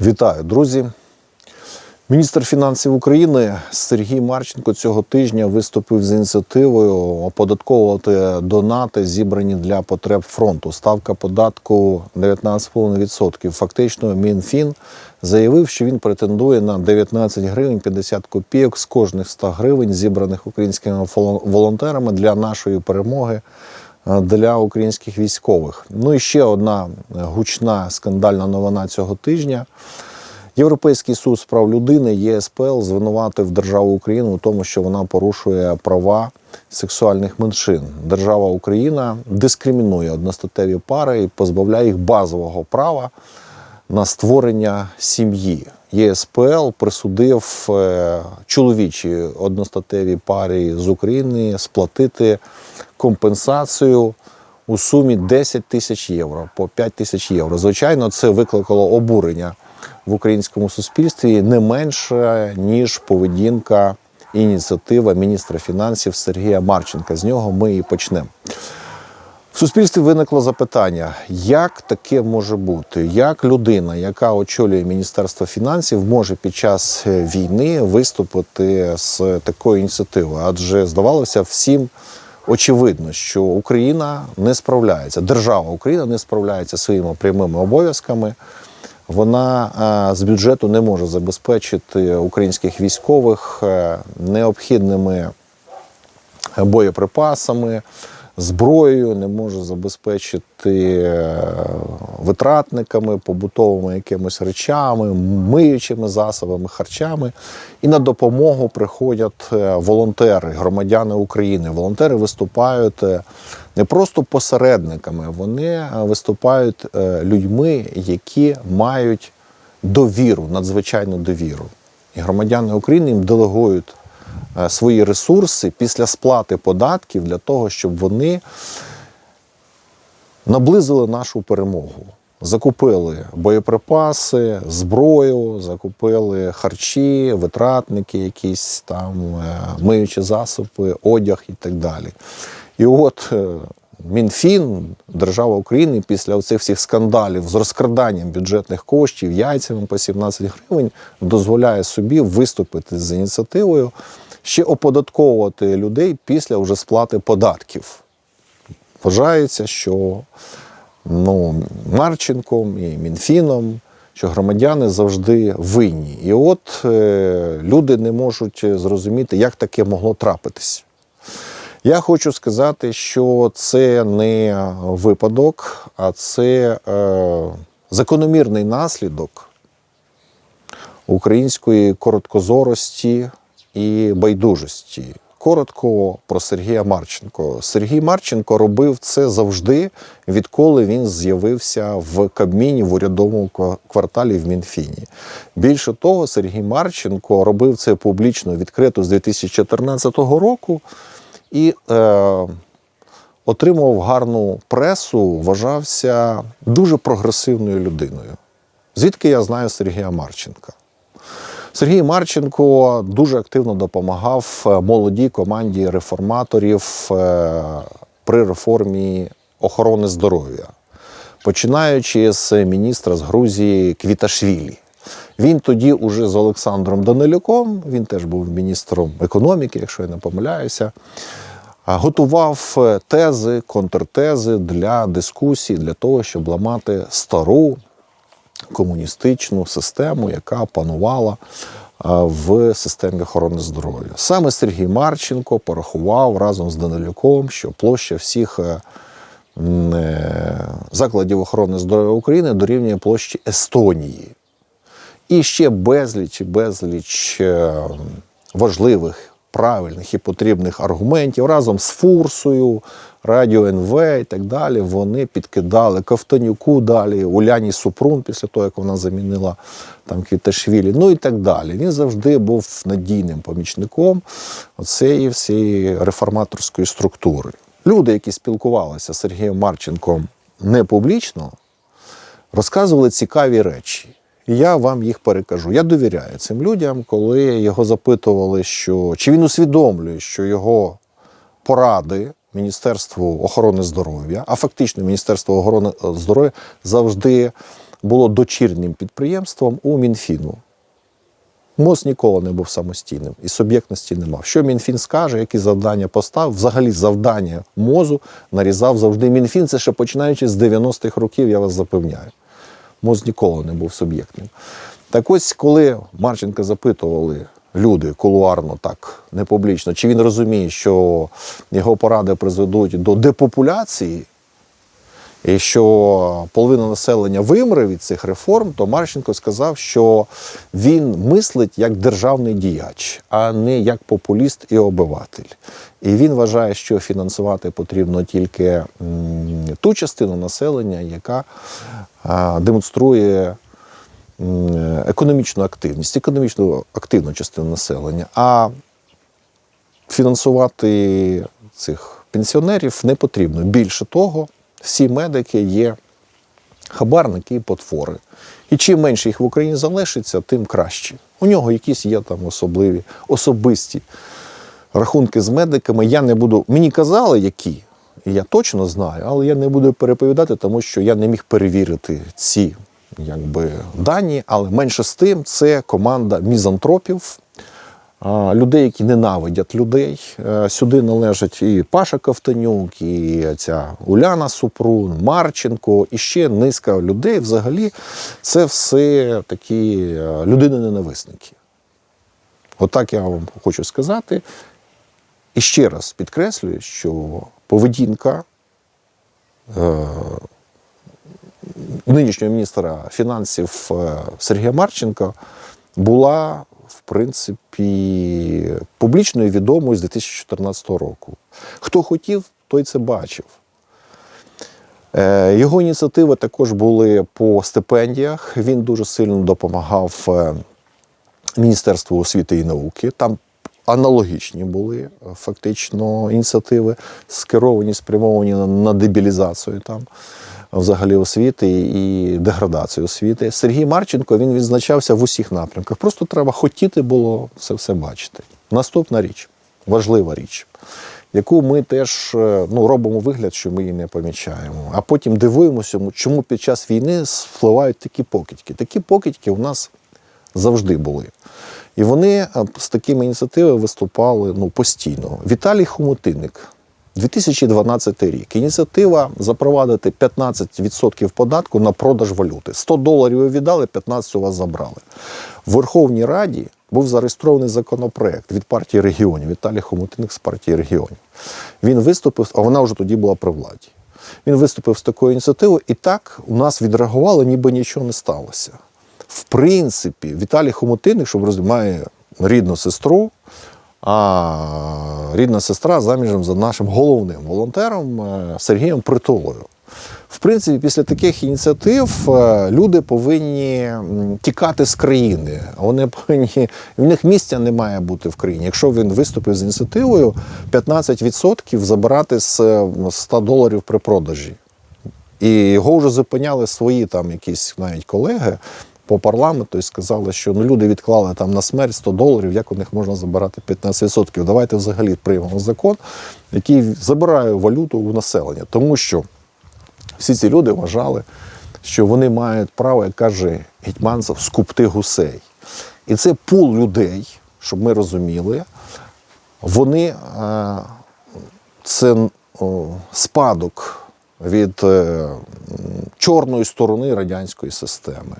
Вітаю, друзі. Міністр фінансів України Сергій Марченко цього тижня виступив з ініціативою оподатковувати донати, зібрані для потреб фронту. Ставка податку 19,5%. Фактично, Мінфін заявив, що він претендує на 19 гривень 50 копійок з кожних 100 гривень, зібраних українськими волонтерами для нашої перемоги для українських військових. Ну і ще одна гучна скандальна новина цього тижня. Європейський суд з прав людини ЄСПЛ звинуватив державу Україну у тому, що вона порушує права сексуальних меншин. Держава Україна дискримінує одностатеві пари і позбавляє їх базового права на створення сім'ї. ЄСПЛ присудив е, чоловічій одностатевій парі з України сплатити компенсацію у сумі 10 тисяч євро по 5 тисяч євро. Звичайно, це викликало обурення в українському суспільстві не менше ніж поведінка ініціатива міністра фінансів Сергія Марченка. З нього ми і почнемо. В суспільстві виникло запитання, як таке може бути? Як людина, яка очолює Міністерство фінансів, може під час е, війни виступити з такою ініціативою? Адже здавалося всім очевидно, що Україна не справляється, держава Україна не справляється своїми прямими обов'язками. Вона е, з бюджету не може забезпечити українських військових е, необхідними боєприпасами, зброєю, не може забезпечити е, витратниками, побутовими якимись речами, миючими засобами, харчами. І на допомогу приходять е, волонтери, громадяни України. Волонтери виступають е, не просто посередниками, вони виступають людьми, які мають довіру, надзвичайну довіру. І громадяни України їм делегують свої ресурси після сплати податків для того, щоб вони наблизили нашу перемогу. Закупили боєприпаси, зброю, закупили харчі, витратники, якісь там е, миючі засоби, одяг і так далі. І от е, Мінфін, держава України, після оцих всіх скандалів з розкраданням бюджетних коштів, яйцями по 17 гривень, дозволяє собі виступити з ініціативою ще оподатковувати людей після вже сплати податків. Вважається, що ну, Марченком і Мінфіном, що громадяни завжди винні. І от е, люди не можуть зрозуміти, як таке могло трапитись. Я хочу сказати, що це не випадок, а це е, закономірний наслідок української короткозорості і байдужості. Коротко про Сергія Марченко. Сергій Марченко робив це завжди, відколи він з'явився в Кабміні в урядовому ква- кварталі в Мінфіні. Більше того, Сергій Марченко робив це публічно відкрито з 2014 року і е, отримував гарну пресу, вважався дуже прогресивною людиною. Звідки я знаю Сергія Марченка? Сергій Марченко дуже активно допомагав е, молодій команді реформаторів е, при реформі охорони здоров'я, починаючи з міністра з Грузії Квіташвілі. Він тоді уже з Олександром Данилюком, він теж був міністром економіки, якщо я не помиляюся, готував е, тези, контртези для дискусій, для того, щоб ламати стару комуністичну систему, яка панувала в системі охорони здоров'я. Саме Сергій Марченко порахував разом з Данилюком, що площа всіх е, е, закладів охорони здоров'я України дорівнює площі Естонії. І ще безліч і безліч е, важливих, правильних і потрібних аргументів разом з Фурсою, Радіо НВ і так далі. Вони підкидали Ковтонюку далі, Уляні Супрун після того, як вона замінила там Квіташвілі, ну і так далі. Він завжди був надійним помічником цієї всієї реформаторської структури. Люди, які спілкувалися з Сергієм Марченком не публічно, розказували цікаві речі. Я вам їх перекажу. Я довіряю цим людям, коли його запитували, що чи він усвідомлює, що його поради Міністерству охорони здоров'я, а фактично Міністерство охорони здоров'я завжди було дочірнім підприємством у Мінфіну. МОЗ ніколи не був самостійним і суб'єктності не мав. Що Мінфін скаже, які завдання поставив, взагалі завдання МОЗу нарізав завжди Мінфін. Це ще починаючи з 90-х років, я вас запевняю. МОЗ ніколи не був суб'єктним. Так ось, коли Марченка запитували люди кулуарно, так не публічно, чи він розуміє, що його поради призведуть до депопуляції, і що половина населення вимре від цих реформ, то Марченко сказав, що він мислить як державний діяч, а не як популіст і обиватель. І він вважає, що фінансувати потрібно тільки ту частину населення, яка демонструє економічну активність, економічно активну частину населення. А фінансувати цих пенсіонерів не потрібно. Більше того, всі медики є хабарники і потвори. І чим менше їх в Україні залишиться, тим краще. У нього якісь є там особливі, особисті рахунки з медиками. Я не буду. Мені казали, які, я точно знаю, але я не буду переповідати, тому що я не міг перевірити ці якби, дані. Але менше з тим, це команда мізантропів, людей, які ненавидять людей. Е, Сюди належать і Паша Ковтонюк, і ця Уляна Супрун, Марченко, і ще низка людей. Взагалі, це все такі е, людини-ненависники. Отак я вам хочу сказати. І ще раз підкреслюю, що поведінка е, нинішнього міністра фінансів е, Сергія Марченка була, в принципі, публічною і відомою з 2014 року. Хто хотів, той це бачив. Е, Його ініціативи також були по стипендіях. Він дуже сильно допомагав е, Міністерству освіти і науки. Там аналогічні були е, фактично ініціативи, скеровані, спрямовані на дебілізацію там взагалі освіти і деградацію освіти. Сергій Марченко він відзначався в усіх напрямках. Просто треба хотіти було це все бачити. Наступна річ, важлива річ, яку ми теж е, ну, робимо вигляд, що ми її не помічаємо. А потім дивуємося, чому під час війни спливають такі покидьки. Такі покидьки у нас завжди були. І вони е, з такими ініціативами виступали ну, постійно. Віталій Хомутинник, 2012 рік. Ініціатива запровадити 15% податку на продаж валюти. 100 доларів ви віддали, 15 у вас забрали. В Верховній Раді був зареєстрований законопроект від партії регіонів. Віталій Хомутинник з партії регіонів. Він виступив, а вона вже тоді була при владі. Він виступив з такою ініціативою, і так у нас відреагували, ніби нічого не сталося. В принципі, Віталій Хомутинник, щоб розуміти, має рідну сестру, а рідна сестра заміжем за нашим головним волонтером е, Сергієм Притулою. В принципі, після таких ініціатив е, люди повинні тікати з країни. Вони повинні в них місця не має бути в країні. Якщо він виступив з ініціативою 15% забирати з е, 100 доларів при продажі. І його вже зупиняли свої там якісь навіть колеги по парламенту і сказали, що ну, люди відклали там на смерть 100 доларів, як у них можна забирати 15%. Давайте взагалі приймемо закон, який забирає валюту у населення. Тому що всі ці люди вважали, що вони мають право, як каже Гетьманцев, скупти гусей. І це пул людей, щоб ми розуміли, вони е, це спадок від е, чорної сторони радянської системи.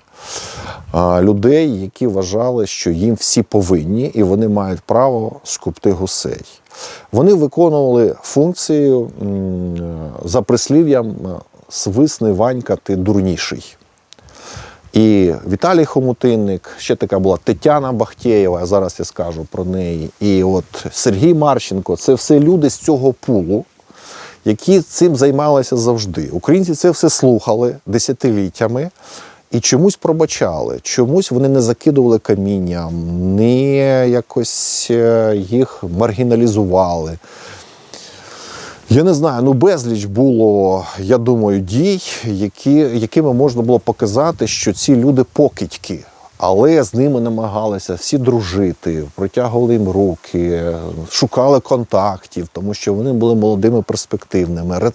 Людей, які вважали, що їм всі повинні і вони мають право скупти гусей. Вони виконували функцію е, за прислів'ям е, свисни Ванька, ти дурніший. І Віталій Хомутинник, ще така була Тетяна Бахтєєва, зараз я скажу про неї. І от Сергій Марченко це все люди з цього пулу, які цим займалися завжди. Українці це все слухали десятиліттями і чомусь пробачали, чомусь вони не закидували камінням, не якось е, їх маргіналізували. Я не знаю, ну безліч було, я думаю, дій, які, якими можна було показати, що ці люди покидьки. Але з ними намагалися всі дружити, протягували їм руки, шукали контактів, тому що вони були молодими, перспективними.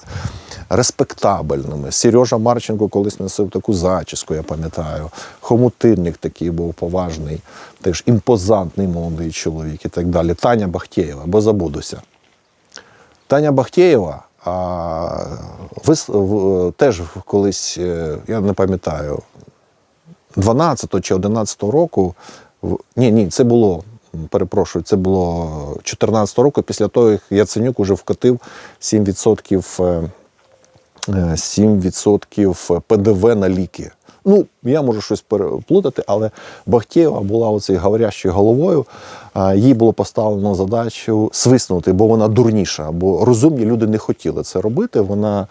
Респектабельними. Сережа Марченко колись носив таку зачіску, я пам'ятаю. Хомутинник такий був поважний, теж імпозантний молодий чоловік і так далі. Таня Бахтєєва, бо забудуся. Таня Бахтєєва а, вис, в, теж колись, е, я не пам'ятаю, 12 чи 11 року. Ні, ні, це було. Перепрошую, це було 14 року, після того, як Яценюк уже вкотив 7%, е, е, 7% ПДВ на ліки. Ну, я можу щось переплутати, але Бахтєєва була оцей говорящою головою. Їй було поставлено задачу свиснути, бо вона дурніша, бо розумні люди не хотіли це робити. Вона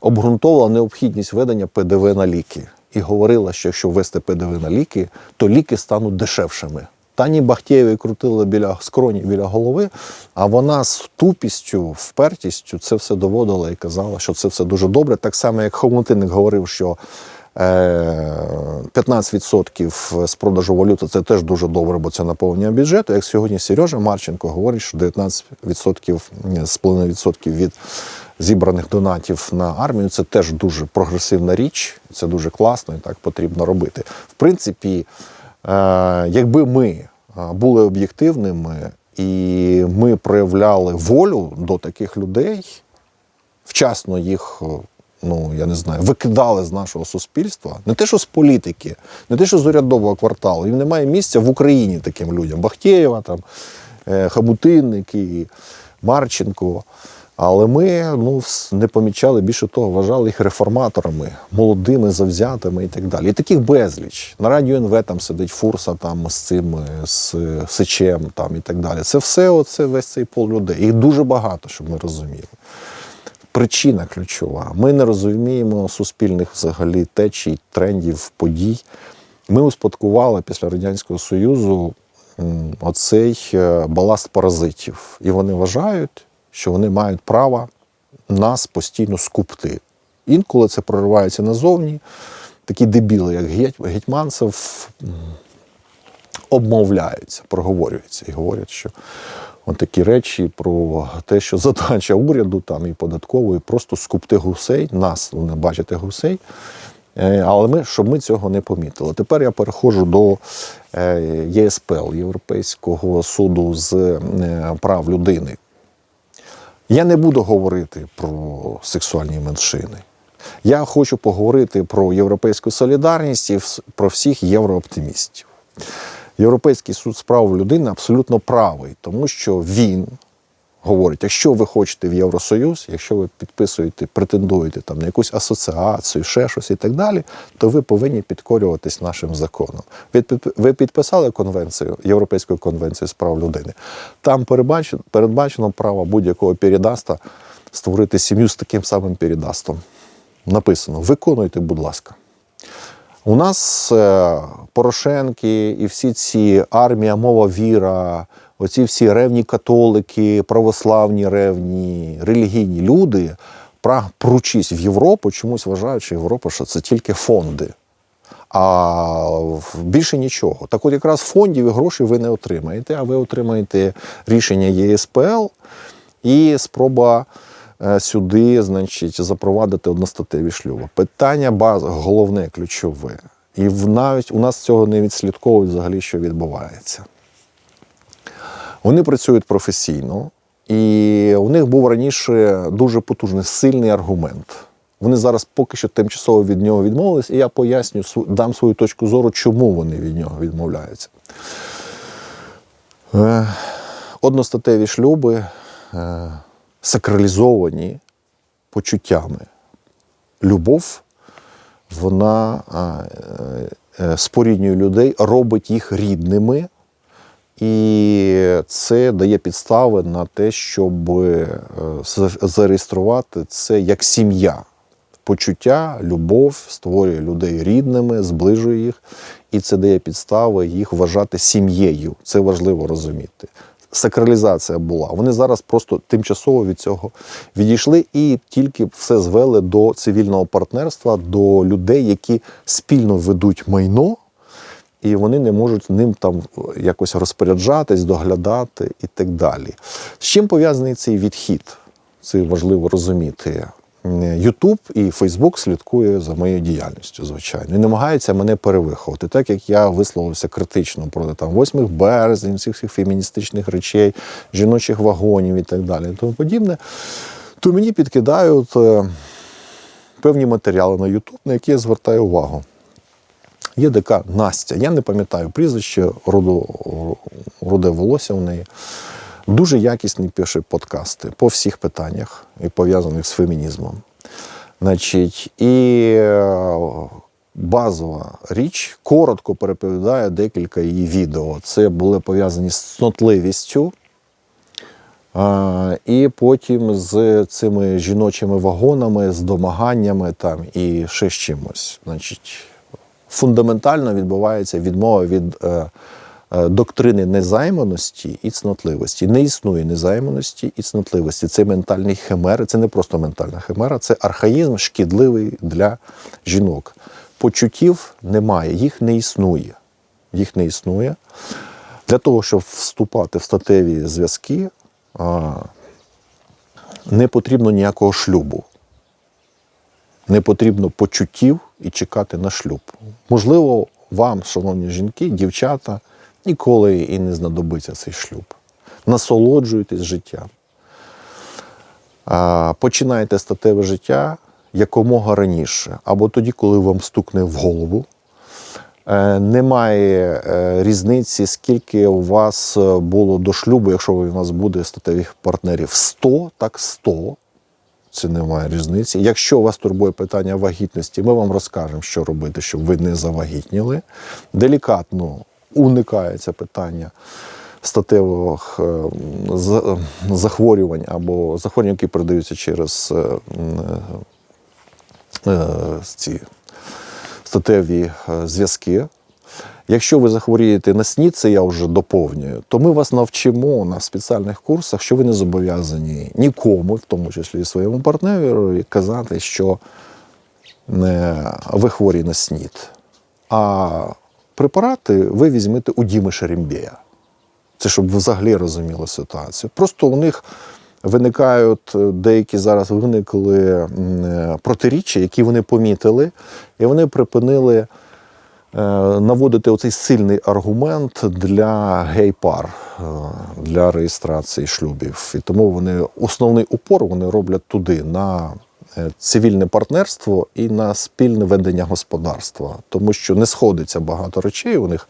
обґрунтовувала необхідність ведення ПДВ на ліки і говорила, що якщо ввести ПДВ на ліки, то ліки стануть дешевшими. Тані Бахтєєві крутили біля скроні, біля голови, а вона з тупістю, впертістю це все доводила і казала, що це все дуже добре. Так само, як Хомутинник говорив, що е, 15% з продажу валюти це теж дуже добре, бо це наповнення бюджету. Як сьогодні Сережа Марченко говорить, що 19% з половиною відсотків від зібраних донатів на армію це теж дуже прогресивна річ, це дуже класно і так потрібно робити. В принципі, е, якби ми е, були об'єктивними і ми проявляли волю до таких людей, вчасно їх, ну я не знаю, викидали з нашого суспільства. Не те, що з політики, не те, що з урядового кварталу. Їм немає місця в Україні таким людям. Бахтєєва, там, е, Хабутинник Марченко. Але ми ну, не помічали більше того, вважали їх реформаторами, молодими, завзятими і так далі. І таких безліч. На радіо НВ там сидить Фурса там з цим, е, з е, Сичем там і так далі. Це все оце весь цей пол людей. Їх дуже багато, щоб ми розуміли. Причина ключова. Ми не розуміємо суспільних взагалі течій, трендів, подій. Ми успадкували після Радянського Союзу оцей е, баласт паразитів. І вони вважають, що вони мають право нас постійно скупти. Інколи це проривається назовні. Такі дебіли, як Гетьманцев, обмовляються, проговорюються і говорять, що такі речі про те, що задача уряду там і податкової просто скупти гусей, нас не бачити гусей. Е, Але ми, щоб ми цього не помітили. Тепер я переходжу до е, ЄСПЛ, Європейського суду з е, прав людини. Я не буду говорити про сексуальні меншини. Я хочу поговорити про європейську солідарність і про всіх єврооптимістів. Європейський суд з прав людини абсолютно правий, тому що він говорить: якщо ви хочете в Євросоюз, якщо ви підписуєте, претендуєте там на якусь асоціацію, ще щось і так далі, то ви повинні підкорюватись нашим законам. Ви, ви підписали конвенцію, Європейську конвенцію з прав людини. Там передбачено, передбачено право будь-якого передаста створити сім'ю з таким самим передастом. Написано: виконуйте, будь ласка. У нас е, Порошенки і всі ці армія, мова, віра, оці всі ревні католики, православні ревні, релігійні люди, пручись в Європу, чомусь вважають, що Європа що це тільки фонди. А більше нічого. Так от якраз фондів і грошей ви не отримаєте, а ви отримаєте рішення ЄСПЛ і спроба е, сюди, значить, запровадити одностатеві шлюби. Питання баз, головне, ключове. І навіть у нас цього не відслідковують взагалі, що відбувається. Вони працюють професійно, і у них був раніше дуже потужний, сильний аргумент. Вони зараз поки що тимчасово від нього відмовились, і я поясню, дам свою точку зору, чому вони від нього відмовляються. Е, Одностатеві шлюби е, сакралізовані почуттями. Любов, вона е, споріднює людей, робить їх рідними. І це дає підстави на те, щоб е, зареєструвати це як сім'я. Почуття, любов створює людей рідними, зближує їх, і це дає підстави їх вважати сім'єю. Це важливо розуміти. Сакралізація була. Вони зараз просто тимчасово від цього відійшли і тільки все звели до цивільного партнерства, до людей, які спільно ведуть майно, і вони не можуть ним там якось розпоряджатись, доглядати і так далі. З чим пов'язаний цей відхід? Це важливо розуміти. Ютуб і Фейсбук слідкує за моєю діяльністю, звичайно, і намагається мене перевиховати, так як я висловився критично проти там 8 березень, всіх цих феміністичних речей, жіночих вагонів і так далі, і тому подібне, то мені підкидають е, певні матеріали на Ютуб, на які я звертаю увагу. Є така Настя, я не пам'ятаю прізвище, роду, руде волосся в неї. Дуже якісні пише подкасти по всіх питаннях, і пов'язаних з фемінізмом. Значить, і е, базова річ коротко переповідає декілька її відео. Це були пов'язані з цнотливістю, а, і потім з цими жіночими вагонами, з домаганнями там і ще з чимось. Значить, фундаментально відбувається відмова від е, е, доктрини незайманості і цнотливості. Не існує незайманості і цнотливості. Це ментальні химери, це не просто ментальна химера, це архаїзм шкідливий для жінок. Почуттів немає, їх не існує. Їх не існує. Для того, щоб вступати в статеві зв'язки, не потрібно ніякого шлюбу. Не потрібно почуттів і чекати на шлюб. Можливо, вам, шановні жінки, дівчата, ніколи і не знадобиться цей шлюб. Насолоджуйтесь життям. Починайте статеве життя якомога раніше, або тоді, коли вам стукне в голову. Е, Немає е, різниці, скільки у вас е, було до шлюбу, якщо у вас буде статевих партнерів 100, так 100. Це немає різниці. Якщо вас турбує питання вагітності, ми вам розкажемо, що робити, щоб ви не завагітніли. Делікатно уникається питання статевих е, захворювань або захворювань, які передаються через е, е, ці статеві зв'язки. Якщо ви захворієте на СНІД, це я вже доповнюю, то ми вас навчимо на спеціальних курсах, що ви не зобов'язані нікому, в тому числі і своєму партнеру, казати, що ви хворі на СНІД. А препарати ви візьмете у Діми Шерембєя. Це щоб ви взагалі розуміли ситуацію. Просто у них виникають е, деякі зараз виникли е, протиріччя, які вони помітили, і вони припинили наводити оцей сильний аргумент для гей-пар, е, для реєстрації шлюбів. І тому вони основний упор вони роблять туди, на е, цивільне партнерство і на спільне ведення господарства, тому що не сходиться багато речей у них.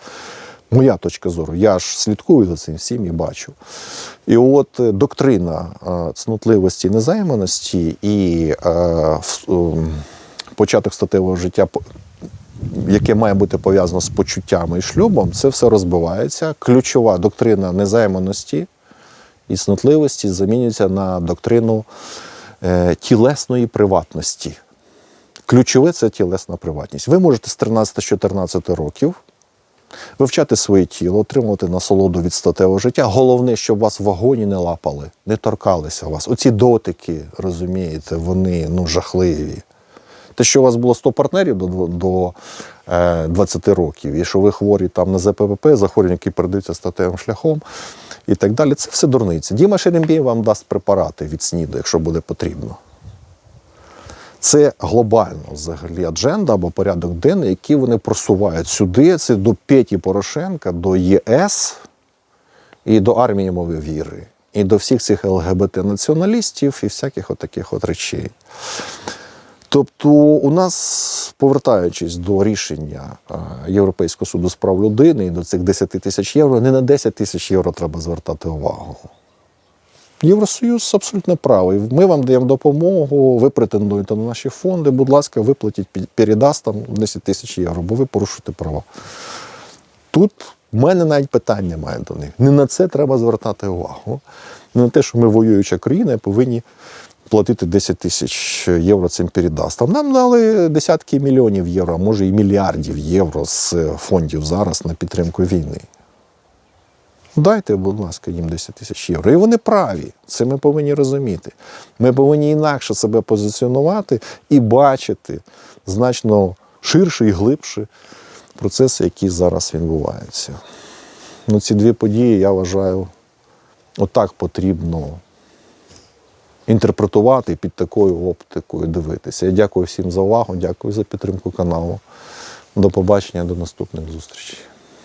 Моя точка зору, я ж слідкую за цим всім і бачу. І от е, доктрина е, цнотливості і незайманості і е, ем, початок статевого життя, яке має бути пов'язано з почуттями і шлюбом, це все розбивається. Ключова доктрина незайманості і цнотливості замінюється на доктрину е, тілесної приватності. Ключове це тілесна приватність. Ви можете з 13-14 років вивчати своє тіло, отримувати насолоду від статевого життя. Головне, щоб вас в вагоні не лапали, не торкалися вас. Оці дотики, розумієте, вони ну, жахливі. Те, що у вас було 100 партнерів до, до е, 20 років, і що ви хворі там на ЗППП, захворювання, які передаються статевим шляхом і так далі, це все дурниці. Діма Шерембій вам дасть препарати від СНІДу, якщо буде потрібно. Це глобально взагалі адженда або порядок денний, який вони просувають сюди. Це до Петі Порошенка, до ЄС і до армії мови віри, і до всіх цих ЛГБТ-націоналістів і всяких отаких от речей. Тобто, у нас, повертаючись до рішення е, Європейського суду з прав людини і до цих 10 тисяч євро, не на 10 тисяч євро треба звертати увагу. Євросоюз абсолютно правий. Ми вам даємо допомогу, ви претендуєте на наші фонди. Будь ласка, виплатіть, передасть там 10 тисяч євро, бо ви порушуєте права. Тут в мене навіть питань немає до них. Не на це треба звертати увагу. Не на те, що ми воююча країна повинні платити 10 тисяч євро цим передастам. Нам дали десятки мільйонів євро, а може і мільярдів євро з фондів зараз на підтримку війни. Дайте, будь ласка, їм 10 тисяч євро. І вони праві. Це ми повинні розуміти. Ми повинні інакше себе позиціонувати і бачити значно ширше і глибше процеси, які зараз відбуваються. Ну, ці дві події, я вважаю, отак потрібно інтерпретувати і під такою оптикою дивитися. Я дякую всім за увагу, дякую за підтримку каналу. До побачення, до наступних зустрічей.